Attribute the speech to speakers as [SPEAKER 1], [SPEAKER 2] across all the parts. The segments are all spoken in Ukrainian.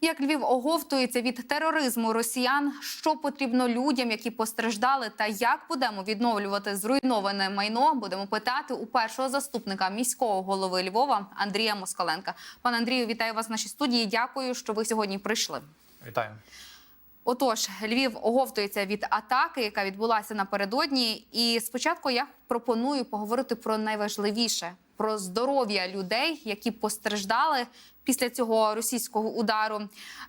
[SPEAKER 1] Як Львів оговтується від тероризму росіян, що потрібно людям, які постраждали, та як будемо відновлювати зруйноване майно, будемо питати у першого заступника міського голови Львова Андрія Москаленка. Пане Андрію, вітаю вас в нашій студії. Дякую, що ви сьогодні прийшли.
[SPEAKER 2] Вітаю.
[SPEAKER 1] Отож, Львів оговтується від атаки, яка відбулася напередодні. І спочатку я пропоную поговорити про найважливіше про здоров'я людей, які постраждали після цього російського удару.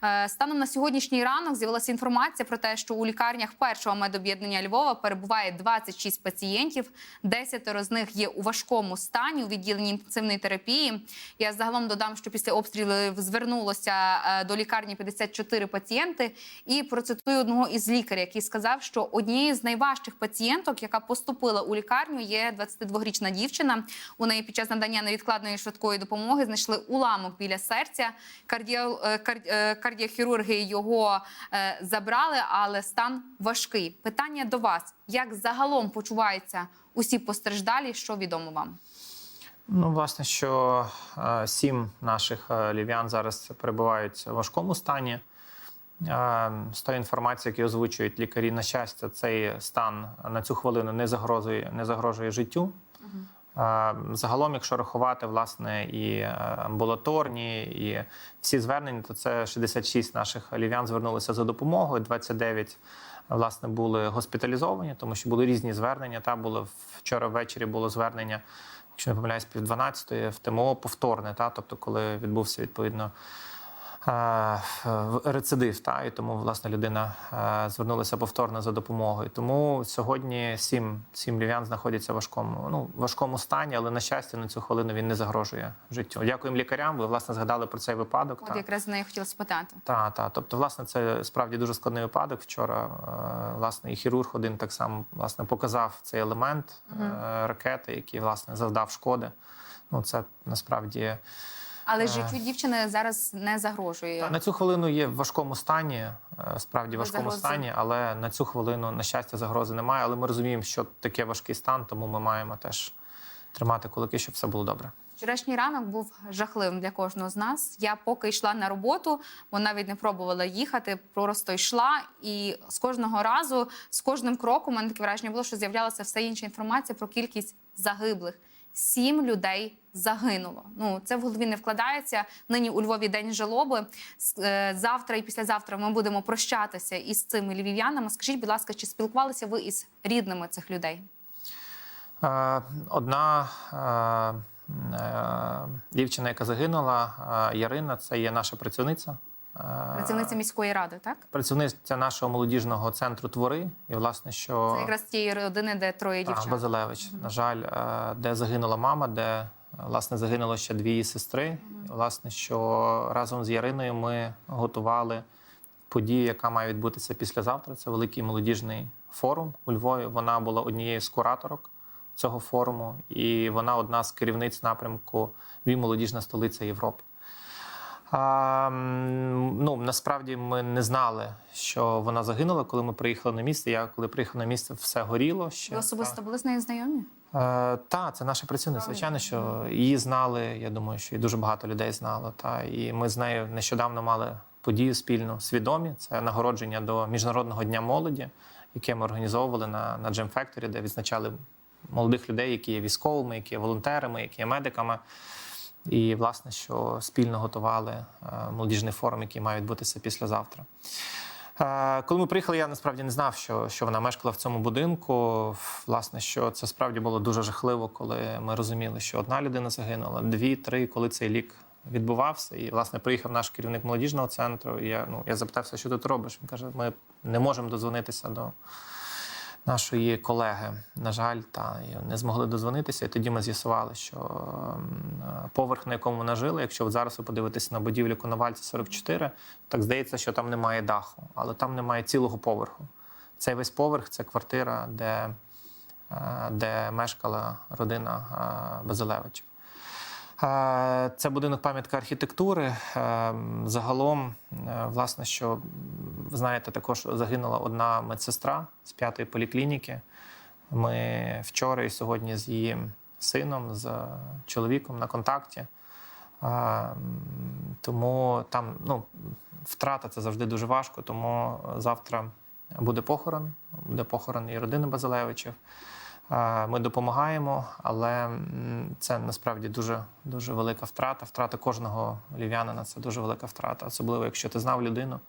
[SPEAKER 1] Е, Станом на сьогоднішній ранок з'явилася інформація про те, що у лікарнях першого медоб'єднання Львова перебуває 26 пацієнтів. Десятеро з них є у важкому стані у відділенні інтенсивної терапії. Я загалом додам, що після обстрілів звернулося е, до лікарні 54 пацієнти. І процитую одного із лікарів, який сказав, що однією з найважчих пацієнток, яка поступила у лікарню, є 22-річна дівчина. У неї під час надання невідкладної швидкої допомоги знайшли уламок біля серця. Е, е, кардіохірурги його е, забрали, але стан важкий. Питання до вас: як загалом почуваються усі постраждалі? Що відомо вам?
[SPEAKER 2] Ну, власне, що сім наших львів'ян зараз перебувають в важкому стані. З тої інформації, які озвучують лікарі, на щастя, цей стан на цю хвилину не загрожує, не загрожує життю. Е, Загалом, якщо рахувати власне і е, амбулаторні, і всі звернення, то це 66 наших львів'ян звернулися за допомогою. 29 власне були госпіталізовані, тому що були різні звернення. Та було вчора ввечері було звернення, якщо не помиляюсь, пів 12-ї в ТМО повторне, та тобто, коли відбувся відповідно. Рецидив, та і тому власне людина е, звернулася повторно за допомогою. Тому сьогодні сім, сім львів'ян знаходяться в важкому, ну важкому стані, але на щастя на цю хвилину він не загрожує життю. Дякуємо лікарям. Ви власне згадали про цей випадок.
[SPEAKER 1] От
[SPEAKER 2] та.
[SPEAKER 1] якраз нею хотіла спитати.
[SPEAKER 2] Так, так. Тобто, власне, це справді дуже складний випадок. Вчора е, власне і хірург один так само власне показав цей елемент е, ракети, який власне завдав шкоди. Ну це насправді
[SPEAKER 1] Але
[SPEAKER 2] Е.
[SPEAKER 1] життю дівчини зараз не загрожує.
[SPEAKER 2] на цю хвилину є в важкому стані, е, справді в важкому
[SPEAKER 1] загрози.
[SPEAKER 2] стані, але на цю хвилину, на щастя, загрози немає. Але ми розуміємо, що таке важкий стан, тому ми маємо теж тримати кулаки, щоб все було добре.
[SPEAKER 1] Вчорашній ранок був жахливим для кожного з нас. Я поки йшла на роботу, бо навіть не пробувала їхати, просто йшла. І з кожного разу, з кожним кроком, у мене таке враження було, що з'являлася все інша інформація про кількість загиблих. Сім людей загинуло. Ну це в голові не вкладається. Нині у Львові день жалоби. Е, Завтра і післязавтра ми будемо прощатися із цими львів'янами. Скажіть, будь ласка, чи спілкувалися ви із рідними цих людей?
[SPEAKER 2] Е, Одна е, дівчина, яка загинула, Ярина, це є наша працівниця.
[SPEAKER 1] Працівниця міської ради, так?
[SPEAKER 2] Працівниця нашого молодіжного центру твори. І, власне, що
[SPEAKER 1] Це якраз тієї родини, де троє
[SPEAKER 2] Так,
[SPEAKER 1] дівчат.
[SPEAKER 2] Базилевич, на жаль, е, де загинула мама, де власне загинуло ще дві її сестри. І, власне, що разом з Яриною ми готували подію, яка має відбутися післязавтра. Це великий молодіжний форум у Львові. Вона була однією з кураторок цього форуму, і вона одна з керівниць напрямку Львів молодіжна столиця Європи. А, ну, насправді ми не знали, що вона загинула, коли ми приїхали на місце. Я коли приїхав на місце, все горіло ще.
[SPEAKER 1] Ви особисто були з нею знайомі?
[SPEAKER 2] Е, та, це наша працівниця. Звичайно, що її знали. Я думаю, що і дуже багато людей знало. Та і ми з нею нещодавно мали подію спільну свідомі. Це нагородження до міжнародного дня молоді, яке ми організовували на, на Gem Factory, де відзначали молодих людей, які є військовими, які є волонтерами, які є медиками. І, власне, що спільно готували е, молодіжний форум, який має відбутися післязавтра. Е, Коли ми приїхали, я насправді не знав, що, що вона мешкала в цьому будинку. Власне, що це справді було дуже жахливо, коли ми розуміли, що одна людина загинула, дві, три, коли цей лік відбувався. І, власне, приїхав наш керівник молодіжного центру. І я, ну, я запитався, що ти тут робиш. Він каже: ми не можемо дозвонитися до нашої колеги. На жаль, та не змогли дозвонитися. І тоді ми з'ясували, що поверх, на якому вона жила, якщо от зараз ви подивитесь на будівлю Коновальця 44, так здається, що там немає даху, але там немає цілого поверху. Цей весь поверх це квартира, де, е, де мешкала родина е, Базилевичів. Е, Це будинок пам'ятка архітектури. Е, Загалом, е, власне, що ви знаєте, також загинула одна медсестра з п'ятої поліклініки. Ми вчора і сьогодні з її сином, з чоловіком на контакті. Тому там ну, втрата це завжди дуже важко. Тому завтра буде похорон, буде похорон і родини Базилевичів. Ми допомагаємо, але це насправді дуже дуже велика втрата. Втрата кожного лів'янина це дуже велика втрата, особливо якщо ти знав людину.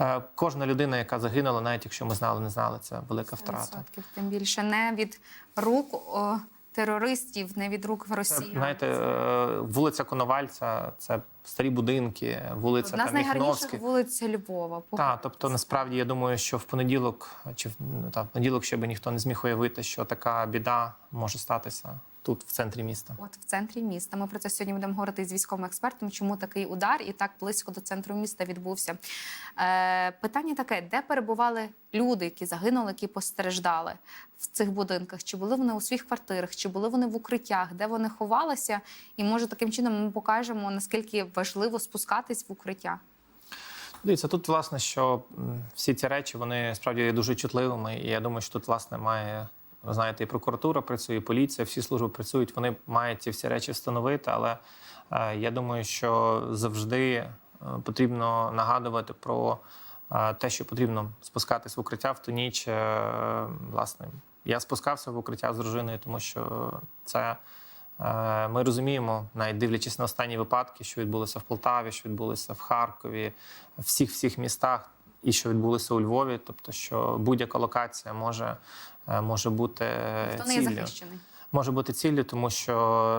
[SPEAKER 2] Е, Кожна людина, яка загинула, навіть якщо ми знали, не знали, це велика втрата.
[SPEAKER 1] Тим більше не від рук о, терористів, не від рук
[SPEAKER 2] в
[SPEAKER 1] Росії.
[SPEAKER 2] знаєте, е, вулиця Коновальця, це старі будинки, вулиця
[SPEAKER 1] Одна з найгарніших вулиць Львова.
[SPEAKER 2] Так, тобто насправді я думаю, що в понеділок чи в ну, та, в понеділок ще би ніхто не зміг уявити, що така біда може статися тут, в центрі міста.
[SPEAKER 1] От в центрі міста. Ми про це сьогодні будемо говорити з військовим експертом. Чому такий удар і так близько до центру міста відбувся? Е, питання таке: де перебували люди, які загинули, які постраждали в цих будинках? Чи були вони у своїх квартирах, чи були вони в укриттях, де вони ховалися? І може таким чином ми покажемо наскільки важливо спускатись в укриття.
[SPEAKER 2] Дивіться, тут власне, що всі ці речі вони справді є дуже чутливими, і я думаю, що тут власне має. Ви знаєте, і прокуратура працює, і поліція, всі служби працюють. Вони мають ці всі речі встановити. Але е, я думаю, що завжди е, потрібно нагадувати про е, те, що потрібно спускатись в укриття в ту ніч. Власне, я спускався в укриття з дружиною, тому що це. Ми розуміємо, навіть дивлячись на останні випадки, що відбулося в Полтаві, що відбулося в Харкові, всіх всіх містах, і що відбулося у Львові. Тобто, що будь-яка локація може, може бути
[SPEAKER 1] Хто не є
[SPEAKER 2] ціллю.
[SPEAKER 1] захищений?
[SPEAKER 2] Може бути ціллю, тому що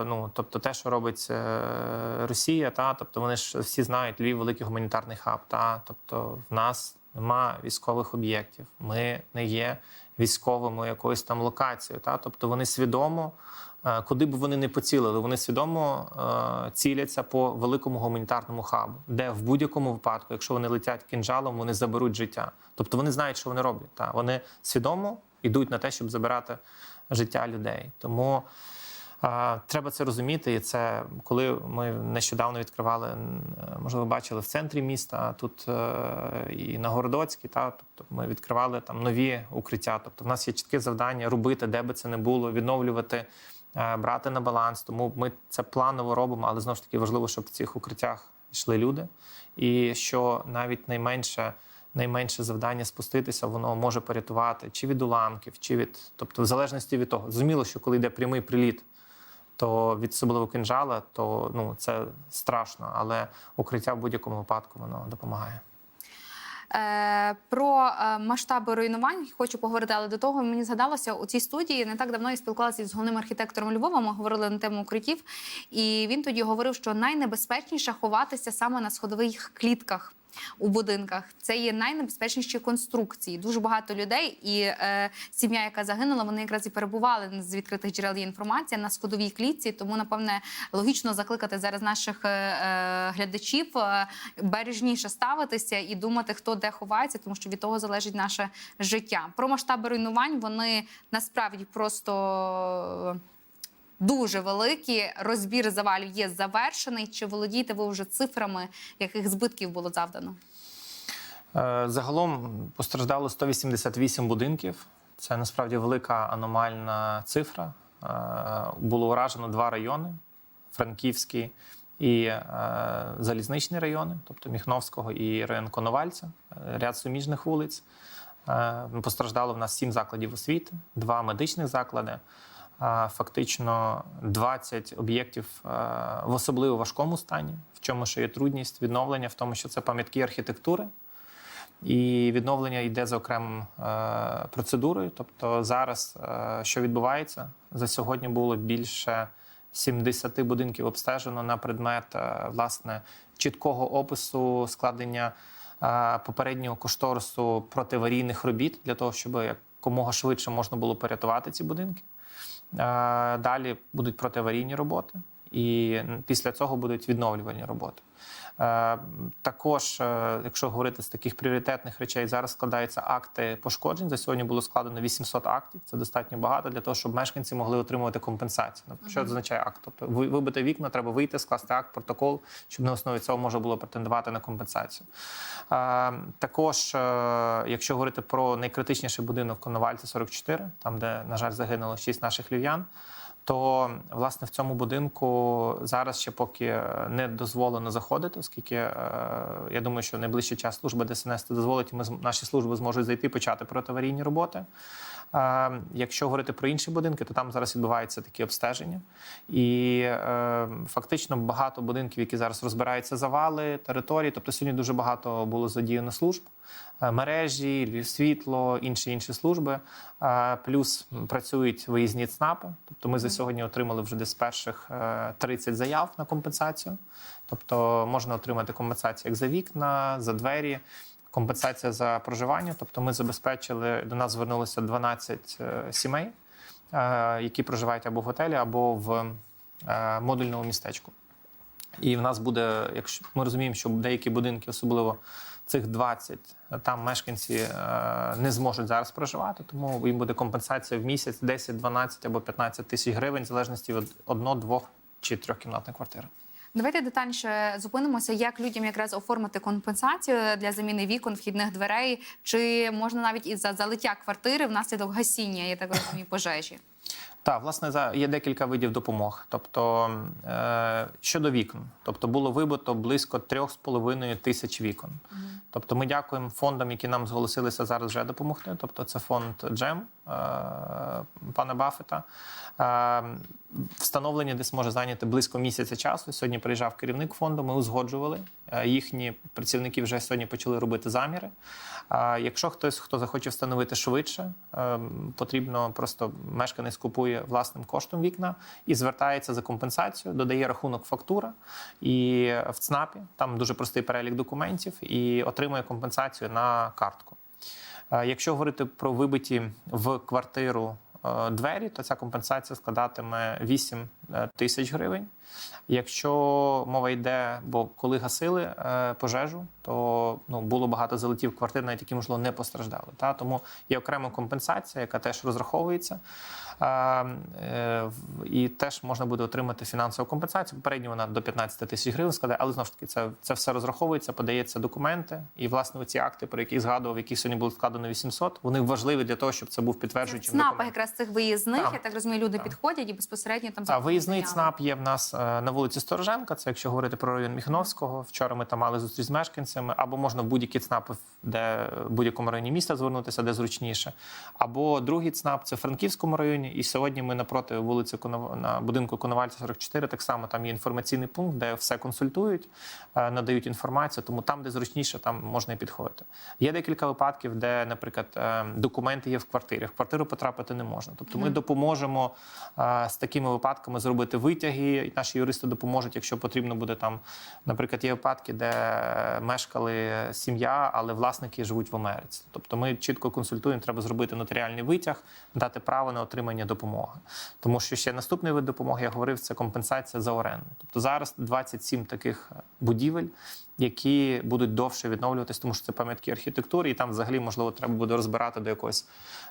[SPEAKER 2] ну тобто, те, що робить е, Росія, та тобто вони ж всі знають Львів великий гуманітарний хаб. Та тобто в нас нема військових об'єктів. Ми не є військовими якоюсь там локацією. Та тобто вони свідомо, е, куди б вони не поцілили, вони свідомо е, ціляться по великому гуманітарному хабу, де в будь-якому випадку, якщо вони летять кінжалом, вони заберуть життя. Тобто вони знають, що вони роблять. Та вони свідомо йдуть на те, щоб забирати життя людей. Тому а, треба це розуміти. І це коли ми нещодавно відкривали, можливо, бачили в центрі міста, тут е, і на Городоцькій, та тобто ми відкривали там нові укриття. Тобто, в нас є чітке завдання робити, де би це не було, відновлювати. е, Брати на баланс, тому ми це планово робимо, але знову ж таки важливо, щоб в цих укриттях йшли люди, і що навіть найменше найменше завдання спуститися, воно може порятувати чи від уламків, чи від, тобто, в залежності від того. Зрозуміло, що коли йде прямий приліт, то від особливо кинжала, то ну це страшно, але укриття в будь-якому випадку воно допомагає.
[SPEAKER 1] Е, про е, масштаби руйнувань хочу поговорити, але до того мені згадалося у цій студії не так давно я спілкувалася з головним архітектором Львова. Ми говорили на тему укриттів, і він тоді говорив, що найнебезпечніше ховатися саме на сходових клітках. У будинках це є найнебезпечніші конструкції. Дуже багато людей, і е, сім'я, яка загинула, вони якраз і перебували з відкритих джерел є інформація на сходовій клітці. Тому, напевне, логічно закликати зараз наших е, е, глядачів е, бережніше ставитися і думати, хто де ховається, тому що від того залежить наше життя. Про масштаби руйнувань вони насправді просто. Дуже великі розбір завалів є завершений. Чи володієте ви вже цифрами, яких збитків було завдано?
[SPEAKER 2] Е, Загалом постраждало 188 будинків. Це насправді велика аномальна цифра. Е, Було уражено два райони: Франківський і е, Залізничний райони, тобто Міхновського і район Коновальця, ряд суміжних вулиць. Постраждало в нас сім закладів освіти, два медичних заклади. Фактично 20 об'єктів е, в особливо важкому стані, в чому ще є трудність відновлення, в тому, що це пам'ятки архітектури. І відновлення йде за окремою е, процедурою. Тобто, зараз е, що відбувається? За сьогодні було більше 70 будинків обстежено на предмет власне чіткого опису складення попереднього кошторису протиаварійних робіт для того, щоб якомога швидше можна було порятувати ці будинки. Е, Далі будуть протиаварійні роботи, і після цього будуть відновлювальні роботи. Е, Також, е, якщо говорити з таких пріоритетних речей, зараз складаються акти пошкоджень. За сьогодні було складено 800 актів. Це достатньо багато для того, щоб мешканці могли отримувати компенсацію. Тобто, Що це означає акт? Тобто ви- вибити вікна, треба вийти, скласти акт, протокол, щоб на основі цього можна було претендувати на компенсацію. Е, Також, якщо говорити про найкритичніший будинок Коновальця 44, там де, на жаль, загинуло 6 наших львів'ян. То власне в цьому будинку зараз ще поки е, не дозволено заходити, оскільки е, я думаю, що найближчий час служба ДСНС дозволить, і ми наші служби зможуть зайти почати протиаварійні роботи. Е, Якщо говорити про інші будинки, то там зараз відбуваються такі обстеження, і е, фактично багато будинків, які зараз розбираються завали території. Тобто сьогодні дуже багато було задіяно служб, е, мережі, Львів світло, інші інші служби. Е, Плюс працюють виїзні ЦНАПи. Тобто, ми за сьогодні отримали вже десь перших е, 30 заяв на компенсацію. Тобто можна отримати компенсацію як за вікна, за двері. Компенсація за проживання, тобто ми забезпечили до нас звернулося 12 е, сімей, е, які проживають або в готелі, або в е, модульному містечку. І в нас буде, якщо ми розуміємо, що деякі будинки, особливо цих 20, там мешканці не зможуть зараз проживати, тому їм буде компенсація в місяць 10, 12 або 15 тисяч гривень, в залежності від одно, двох чи трьохкімнатної квартири.
[SPEAKER 1] Давайте детальніше зупинимося, як людям якраз оформити компенсацію для заміни вікон, вхідних дверей, чи можна навіть і за залиття квартири внаслідок гасіння, я так розумію, пожежі.
[SPEAKER 2] Так, власне, за- є декілька видів допомог. Тобто е, щодо вікон, тобто було вибито близько 3,5 тисяч вікон. Тобто, ми дякуємо фондам, які нам зголосилися зараз вже допомогти. Тобто, це фонд Джем е, пана Баффета. Встановлення десь може зайняти близько місяця часу. Сьогодні приїжджав керівник фонду. Ми узгоджували. Е, Їхні працівники вже сьогодні почали робити заміри. Якщо хтось, хто захоче встановити швидше, е, потрібно просто мешканець купує власним коштом вікна і звертається за компенсацію, додає рахунок фактура і в ЦНАПі там дуже простий перелік документів і отримує компенсацію на картку. Е, Якщо говорити про вибиті в квартиру двері, то ця компенсація складатиме 8 е, тисяч гривень. Якщо мова йде, бо коли гасили е, пожежу, то ну було багато залетів квартир, навіть які можливо не постраждали. Та тому є окрема компенсація, яка теж розраховується. Е, е, і теж можна буде отримати фінансову компенсацію. Попередньо вона до 15 тисяч гривень складає, але знову ж таки це, це все розраховується, подається документи. І власне ці акти, про які згадував, які сьогодні було складено 800, вони важливі для того, щоб це був підтверджуючим документом.
[SPEAKER 1] якраз цих виїзних,
[SPEAKER 2] Так.
[SPEAKER 1] я так розумію, люди
[SPEAKER 2] Так.
[SPEAKER 1] підходять і безпосередньо там
[SPEAKER 2] А виїзний. ЦНАП є в нас на вулиці Стороженка. Це якщо говорити про район Міхновського. Вчора ми там мали зустріч з мешканцями, або можна в будь-які ЦНАПи, де в будь-якому районі міста звернутися, де зручніше. Або другий ЦНАП це в Франківському районі. І сьогодні ми напроти вулиці на будинку Коновальця 44. Так само там є інформаційний пункт, де все консультують, е, надають інформацію. Тому там, де зручніше, там можна і підходити. Є декілька випадків, де, наприклад, е, документи є в квартирі. В квартиру потрапити не можна. Тобто ми допоможемо е, з такими випадками зробити витяги. І наші юристи допоможуть, якщо потрібно буде там. Наприклад, є випадки, де мешкали сім'я, але власники живуть в Америці. Тобто ми чітко консультуємо, треба зробити нотаріальний витяг, дати право на отримання допомоги. Тому що ще наступний вид допомоги, я говорив, це компенсація за оренду. Тобто зараз 27 таких будівель, які будуть довше відновлюватись, тому що це пам'ятки архітектури, і там взагалі можливо треба буде розбирати до якогось,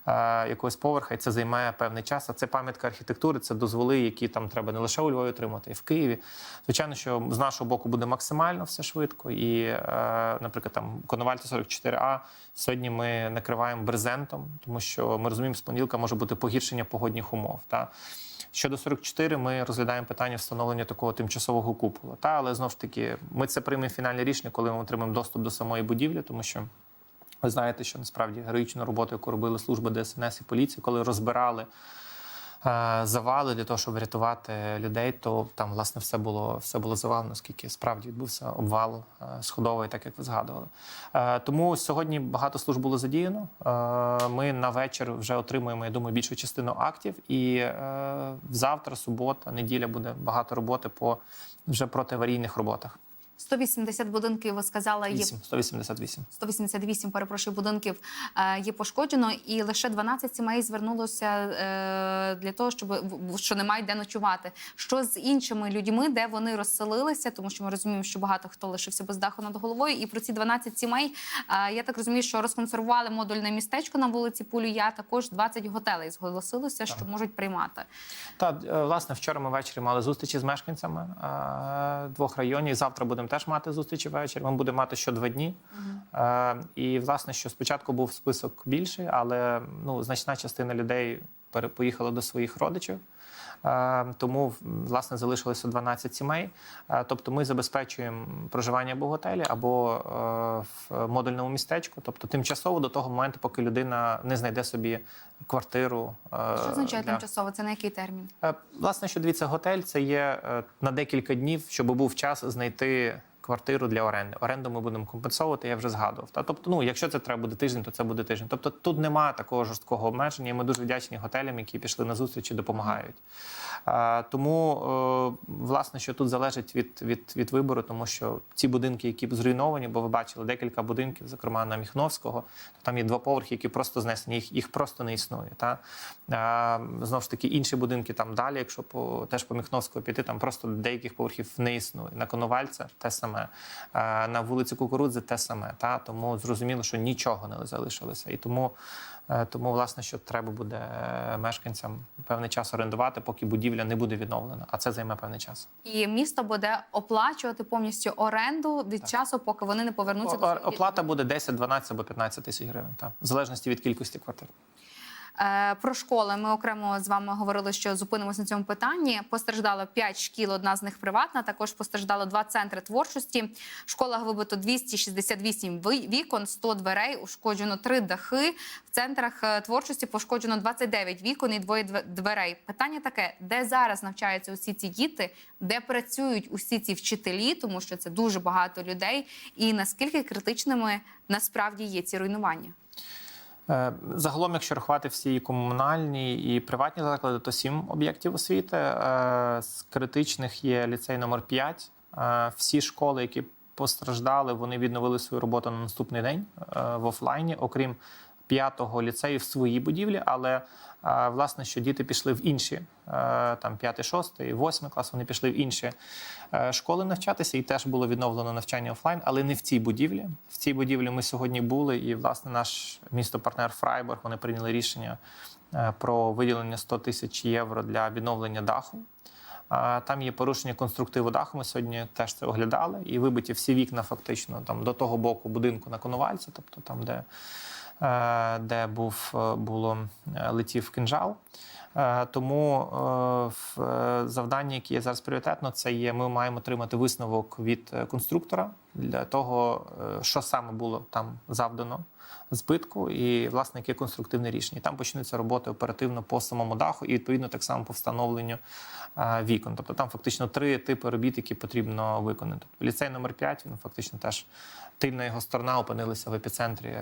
[SPEAKER 2] е, якогось поверха, і це займає певний час. А це пам'ятка архітектури, це дозволи, які там треба не лише у Львові отримати, і в Києві. Звичайно, що з нашого боку буде максимально все швидко. І, е, наприклад, там Коновальця 44А сьогодні ми накриваємо брезентом, тому що ми розуміємо, з понеділка може бути погіршення погодних умов. Та Щодо 44, ми розглядаємо питання встановлення такого тимчасового купола. Та але знов ж таки, ми це приймемо фінальне рішення, коли ми отримаємо доступ до самої будівлі, тому що ви знаєте, що насправді героїчну роботу, яку робили служби ДСНС і поліції, коли розбирали завали для того, щоб врятувати людей, то там власне все було все було завалено, оскільки справді відбувся обвал е, сходовий, так як ви згадували. Е, Тому сьогодні багато служб було задіяно. Е, Ми на вечір вже отримуємо, я думаю, більшу частину актів. І е, завтра, субота, неділя буде багато роботи по вже протиаварійних роботах.
[SPEAKER 1] 180 будинків, ви сказали, є
[SPEAKER 2] 8, 188.
[SPEAKER 1] 188, перепрошую, будинків е, є пошкоджено, і лише 12 сімей звернулося е, для того, щоб що немає де ночувати. Що з іншими людьми, де вони розселилися, тому що ми розуміємо, що багато хто лишився без даху над головою. І про ці 12 сімей е, я так розумію, що розконсервували модульне містечко на вулиці Пулюя. Також 20 готелей зголосилося, що можуть приймати.
[SPEAKER 2] Та власне вчора ми ввечері мали зустрічі з мешканцями е, двох районів. Завтра будемо теж мати зустрічі ввечері. Він буде мати що два дні. Е, і власне, що спочатку був список більший, але ну значна частина людей поїхала до своїх родичів. Е, Тому власне залишилося 12 сімей. Е, Тобто ми забезпечуємо проживання або в готелі, або е, в модульному містечку, тобто тимчасово до того моменту, поки людина не знайде собі квартиру.
[SPEAKER 1] Що означає
[SPEAKER 2] для-
[SPEAKER 1] тимчасово? Це на який термін?
[SPEAKER 2] Власне, що дивіться, готель це є на декілька днів, щоб був час знайти квартиру для оренди. Оренду ми будемо компенсовувати, я вже згадував. Та тобто, ну якщо це треба буде тиждень, то це буде тиждень. Тобто тут немає такого жорсткого обмеження. і Ми дуже вдячні готелям, які пішли на зустріч і допомагають. Е, Тому е, власне, що тут залежить від, від, від вибору, тому що ці будинки, які зруйновані, бо ви бачили декілька будинків, зокрема на Міхновського, то там є два поверхи, які просто знесені, їх, їх просто не існує. Та? Е, Знову ж таки, інші будинки там далі, якщо по теж по Міхновського піти, там просто деяких поверхів не існує. На Коновальця те саме, Е, на вулиці Кукурудзи те саме. Та? Тому зрозуміло, що нічого не залишилося. І тому, е, тому власне, що треба буде мешканцям певний час орендувати, поки будівля не буде відновлена, а це займе певний час.
[SPEAKER 1] І місто буде оплачувати повністю оренду від часу, поки вони не повернуться
[SPEAKER 2] О-
[SPEAKER 1] до своїх
[SPEAKER 2] Оплата буде 10, 12 або 15 тисяч гривень, та, в залежності від кількості квартир.
[SPEAKER 1] Е, Про школи ми окремо з вами говорили, що зупинимося на цьому питанні. Постраждало 5 шкіл, одна з них приватна. Також постраждало два центри творчості. В школах вибито 268 ви- вікон, 100 дверей, ушкоджено 3 дахи. В центрах е, творчості пошкоджено 29 вікон і двоє дверей. Питання таке: де зараз навчаються усі ці діти, де працюють усі ці вчителі, тому що це дуже багато людей, і наскільки критичними насправді є ці руйнування?
[SPEAKER 2] Е, Загалом, якщо рахувати всі і комунальні і приватні заклади, то сім об'єктів освіти. Е, З критичних є ліцей номер 5. Е, Всі школи, які постраждали, вони відновили свою роботу на наступний день в офлайні, окрім п'ятого ліцею в своїй будівлі, але власне, що діти пішли в інші, е, там п'ятий, шостий, восьмий клас, вони пішли в інші е, школи навчатися, і теж було відновлено навчання офлайн, але не в цій будівлі. В цій будівлі ми сьогодні були, і власне наш місто-партнер Фрайбург вони прийняли рішення е, про виділення 100 тисяч євро для відновлення даху. Там є порушення конструктиву даху. Ми сьогодні теж це оглядали, і вибиті всі вікна, фактично, там до того боку будинку на Коновальці, тобто там, де, де був е, було е, летів кинжал. Е, Тому е, е, завдання, яке є зараз пріоритетно, це є. Ми маємо отримати висновок від конструктора для того, що саме було там завдано збитку, і власне яке конструктивне рішення. І там почнуться роботи оперативно по самому даху, і відповідно так само по встановленню вікон. Тобто там фактично три типи робіт, які потрібно виконати. Тобто, ліцей номер 5, він фактично теж тильна його сторона опинилася в епіцентрі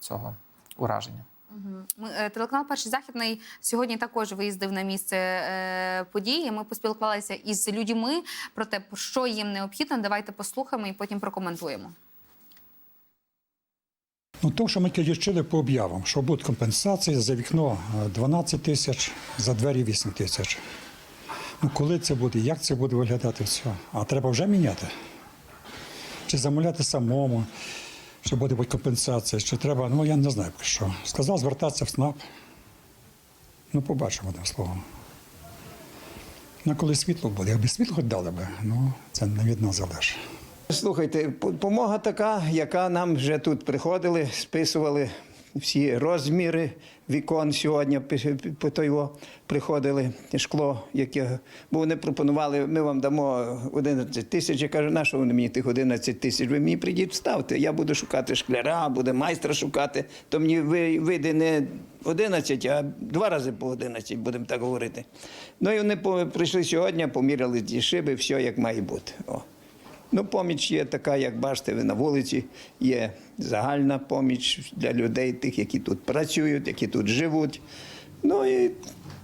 [SPEAKER 2] цього ураження.
[SPEAKER 1] Е, телеканал Перший західний сьогодні також виїздив на місце е, події. Ми поспілкувалися із людьми про те, що їм необхідно. Давайте послухаємо і потім прокоментуємо.
[SPEAKER 3] Ну, то, що ми чули по об'явам, що будуть компенсації за вікно е, 12 тисяч, за двері 8 тисяч. Ну, коли це буде, як це буде виглядати все? А треба вже міняти? Чи замовляти самому, що буде компенсація, що треба, ну я не знаю про що. Сказав звертатися в СНАП. Ну, побачимо одним словом. Ну, коли світло буде, якби світло дали би, ну це не від нас залежить.
[SPEAKER 4] Слухайте, допомога така, яка нам вже тут приходили, списували всі розміри вікон сьогодні по того приходили шкло, яке бо вони пропонували, ми вам дамо 11 тисяч. Я кажу, на що вони мені тих 11 тисяч? Ви мені прийдіть, вставте. Я буду шукати шкляра, буде майстра шукати. То мені ви- вийде не 11, а два рази по 11, будемо так говорити. Ну і вони прийшли сьогодні, поміряли ті шиби, все як має бути. О. Ну, поміч є така, як бачите, ви на вулиці, є загальна поміч для людей, тих, які тут працюють, які тут живуть. Ну і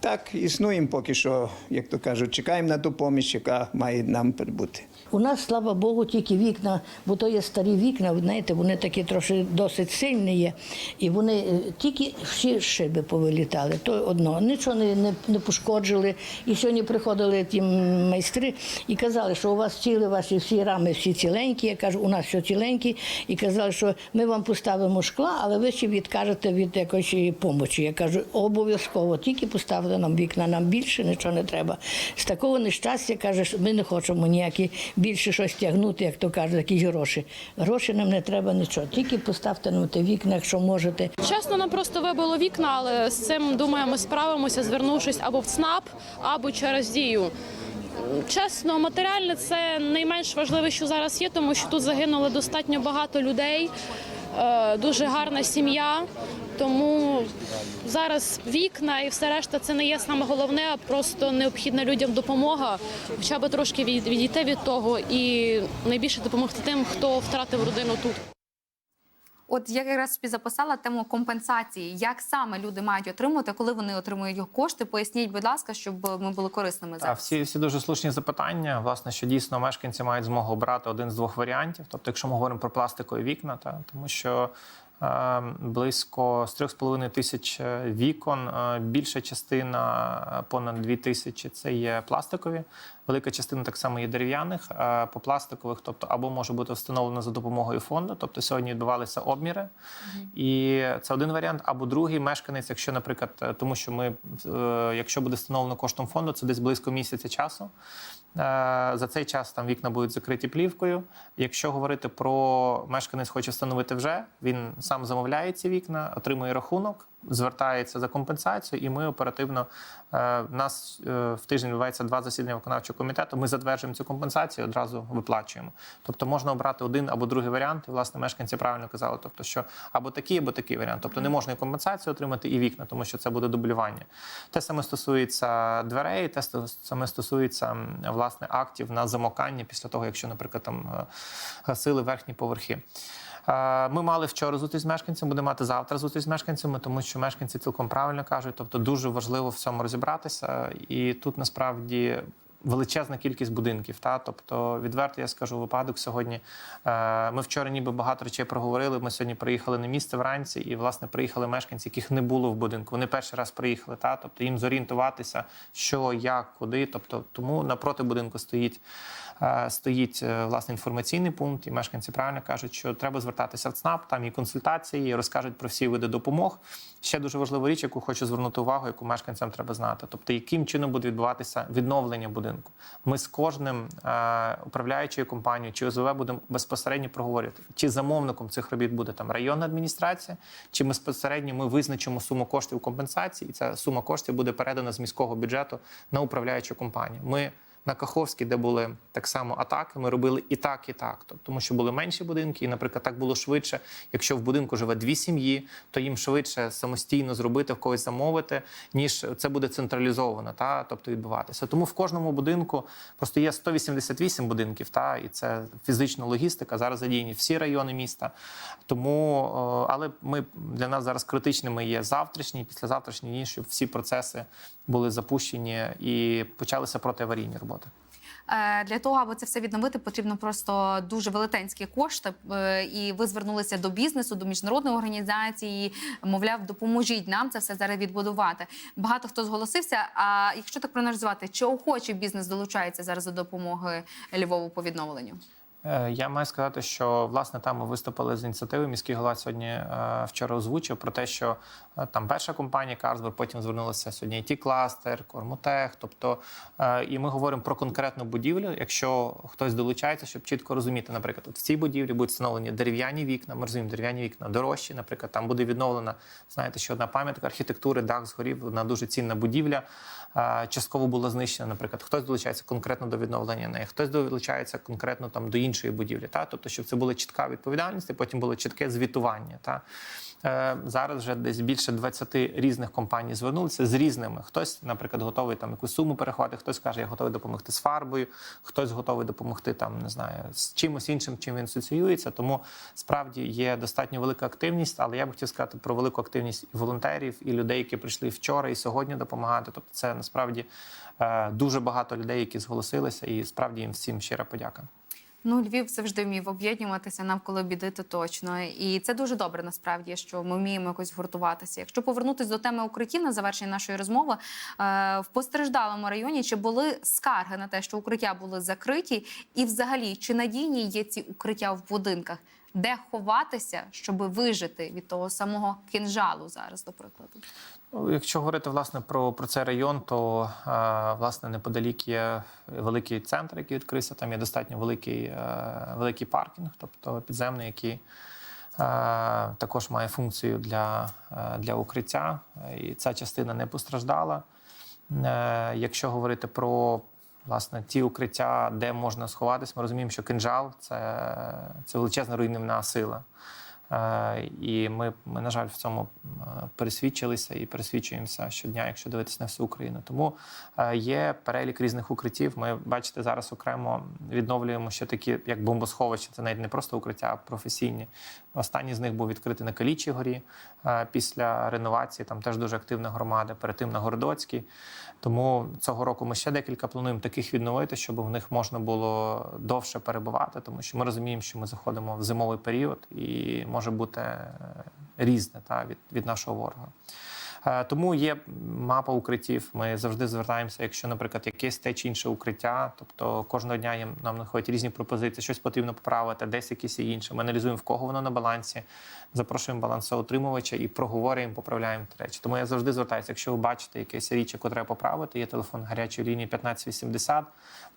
[SPEAKER 4] так існуємо поки що, як то кажуть, чекаємо на ту поміч, яка має нам прибути.
[SPEAKER 5] У нас, слава Богу, тільки вікна, бо то є старі вікна, знаєте, вони такі трошки досить сильні є. І вони е, тільки всі шиби повилітали. То одно, нічого не, не, не пошкоджили. І сьогодні приходили ті майстри і казали, що у вас ціли ваші всі рами, всі ціленькі. Я кажу, у нас все ціленькі. І казали, що ми вам поставимо шкла, але ви ще відкажете від якоїсь помочі. Я кажу, обов'язково, тільки поставте нам вікна, нам більше нічого не треба. З такого нещастя каже, ми не хочемо ніякі більше щось тягнути, як то кажуть, якісь гроші. Гроші нам не треба нічого. Тільки поставте нам те вікна, якщо можете.
[SPEAKER 6] Чесно, нам просто вибило вікна, але з цим думаю, ми справимося, звернувшись або в ЦНАП, або через дію. Чесно, матеріальне це найменш важливе, що зараз є, тому що тут загинуло достатньо багато людей, е, дуже гарна сім'я. Тому зараз вікна і все решта це не є саме головне, а просто необхідна людям допомога, хоча б трошки відійти від того і найбільше допомогти тим, хто втратив родину тут.
[SPEAKER 1] От я якраз собі записала тему компенсації. Як саме люди мають отримувати, коли вони отримують його кошти? Поясніть, будь ласка, щоб ми були корисними
[SPEAKER 2] Так, всі, всі дуже слушні запитання. Власне, що дійсно мешканці мають змогу обрати один з двох варіантів. Тобто, якщо ми говоримо про пластикові вікна, та тому що близько з 3,5 тисяч е, вікон, е, більша частина, е, понад 2 тисячі, це є пластикові. Велика частина так само є дерев'яних. По пластикових, тобто або може бути встановлено за допомогою фонду. Тобто сьогодні відбувалися обміри, і це один варіант. Або другий мешканець, якщо, наприклад, е, тому що ми, е, якщо буде встановлено коштом фонду, це десь близько місяця часу. Е, За цей час там вікна будуть закриті плівкою. Якщо говорити про мешканець, хоче встановити вже, він сам замовляє ці вікна, отримує рахунок, звертається за компенсацію, і ми оперативно е, в нас е, в тиждень відбувається два засідання виконавчого комітету. Ми затверджуємо цю компенсацію, одразу виплачуємо. Тобто можна обрати один або другий варіант. І власне мешканці правильно казали, тобто що або такий, або такий варіант. Тобто не можна і компенсацію отримати, і вікна, тому що це буде дублювання. Те саме стосується дверей, те саме стосується власне актів на замокання після того, якщо, наприклад, там е, гасили верхні поверхи. Е, Ми мали вчора зустріч з мешканцями, будемо мати завтра зустріч з мешканцями, тому що мешканці цілком правильно кажуть. Тобто дуже важливо в цьому розібратися. І тут насправді величезна кількість будинків. Та тобто, відверто я скажу випадок сьогодні. е, Ми вчора ніби багато речей проговорили. Ми сьогодні приїхали на місце вранці, і власне приїхали мешканці, яких не було в будинку. Вони перший раз приїхали. Та тобто їм зорієнтуватися, що, як, куди. Тобто, тому напроти будинку стоїть. Е, Стоїть е, власне інформаційний пункт, і мешканці правильно кажуть, що треба звертатися в ЦНАП, там і консультації, розкажуть про всі види допомог. Ще дуже важлива річ, яку хочу звернути увагу, яку мешканцям треба знати. Тобто, яким чином буде відбуватися відновлення будинку. Ми з кожним е, управляючою компанією чи ОЗВ будемо безпосередньо проговорювати, чи замовником цих робіт буде там районна адміністрація, чи безпосередньо ми визначимо суму коштів компенсації, і ця сума коштів буде передана з міського бюджету на управляючу компанію. Ми на Каховській, де були так само атаки, ми робили і так, і так. Тобто, тому що були менші будинки, і, наприклад, так було швидше. Якщо в будинку живе дві сім'ї, то їм швидше самостійно зробити в когось замовити, ніж це буде централізовано, та тобто відбуватися. Тому в кожному будинку просто є 188 будинків, та і це фізична логістика. Зараз задіяні всі райони міста. Тому, е, але ми для нас зараз критичними є завтрашні, післязавтрашні дні, щоб всі процеси були запущені і почалися протиаварійні роботи.
[SPEAKER 1] Е, Для того, аби це все відновити, потрібно просто дуже велетенські кошти. Е, І ви звернулися до бізнесу, до міжнародної організації. Мовляв, допоможіть нам це все зараз відбудувати. Багато хто зголосився. А якщо так проаналізувати, чи охочий бізнес долучається зараз до допомоги Львову по відновленню?
[SPEAKER 2] Е, Я маю сказати, що власне там ми виступили з ініціативи. Міський голова сьогодні е, вчора озвучив про те, що е, там перша компанія Карсбер, потім звернулася сьогодні it кластер Кормотех. Тобто, і ми говоримо про конкретну будівлю. Якщо хтось долучається, щоб чітко розуміти, наприклад, от в цій будівлі будуть встановлені дерев'яні вікна. Ми розуміємо, дерев'яні вікна дорожчі. Наприклад, там буде відновлена, знаєте, що одна пам'ятка архітектури, дах згорів, одна дуже цінна будівля. Частково була знищена. Наприклад, хтось долучається конкретно до відновлення неї, хтось долучається конкретно там до іншої будівлі. Та тобто, щоб це була чітка відповідальність, і потім було чітке звітування. Та зараз вже десь більше 20 різних компаній звернулися з різними. Хтось, наприклад, готовий там якусь суму переховати, хтось каже, я готовий допомогти з фарбою, хтось готовий допомогти там, не знаю, з чимось іншим, чим він асоціюється. Тому справді є достатньо велика активність, але я б хотів сказати про велику активність і волонтерів, і людей, які прийшли вчора і сьогодні допомагати. Тобто, це насправді е, дуже багато людей, які зголосилися, і справді їм всім щира подяка.
[SPEAKER 1] Ну, Львів завжди вмів об'єднуватися навколо біди, то точно. І це дуже добре, насправді, що ми вміємо якось гуртуватися. Якщо повернутися до теми укриттів на завершення нашої розмови, е, в постраждалому районі чи були скарги на те, що укриття були закриті, і взагалі чи надійні є ці укриття в будинках? Де ховатися, щоб вижити від того самого кинжалу зараз, до прикладу.
[SPEAKER 2] Ну, Якщо говорити власне про, про цей район, то власне неподалік є великий центр, який відкрився. Там є достатньо великий, е, великий паркінг, тобто підземний, який також має функцію для, е, для укриття, і ця частина не постраждала. Е, якщо говорити про власне ті укриття, де можна сховатись, ми розуміємо, що кинжал це, це величезна руйнівна сила. Е, І ми, ми, на жаль, в цьому е, пересвідчилися і пересвідчуємося щодня, якщо дивитися на всю Україну. Тому е, є перелік різних укриттів. Ми бачите, зараз окремо відновлюємо ще такі, як бомбосховища. Це навіть не просто укриття, а професійні. Останній з них був відкритий на Калічій горі після реновації. Там теж дуже активна громада. Перед тим на Городоцькій. Тому цього року ми ще декілька плануємо таких відновити, щоб в них можна було довше перебувати, тому що ми розуміємо, що ми заходимо в зимовий період і може бути е, різне та, від, від нашого ворога. Е, Тому є мапа укриттів. Ми завжди звертаємося, якщо, наприклад, якесь те чи інше укриття, тобто кожного дня є- нам находять різні пропозиції, щось потрібно поправити, десь якісь є інше. Ми аналізуємо, в кого воно на балансі, запрошуємо балансоутримувача і проговорюємо, поправляємо ті речі. Тому я завжди звертаюся, якщо ви бачите якесь річ, яку треба поправити, є телефон гарячої лінії 1580.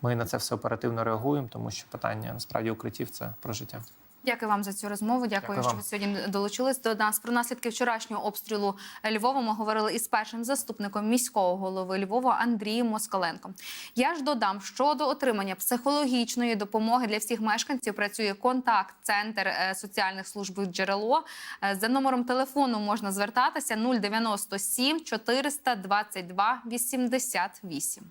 [SPEAKER 2] Ми на це все оперативно реагуємо, тому що питання насправді укриттів це про життя.
[SPEAKER 1] Дякую вам за цю розмову. Дякую,
[SPEAKER 2] Дякую
[SPEAKER 1] що ви сьогодні долучились до нас. Про наслідки вчорашнього обстрілу Львова ми говорили із першим заступником міського голови Львова Андрієм Москаленком. Я ж додам, що до отримання психологічної допомоги для всіх мешканців працює контакт-центр е, соціальних служб джерело. Е, За номером телефону можна звертатися 097 422 88.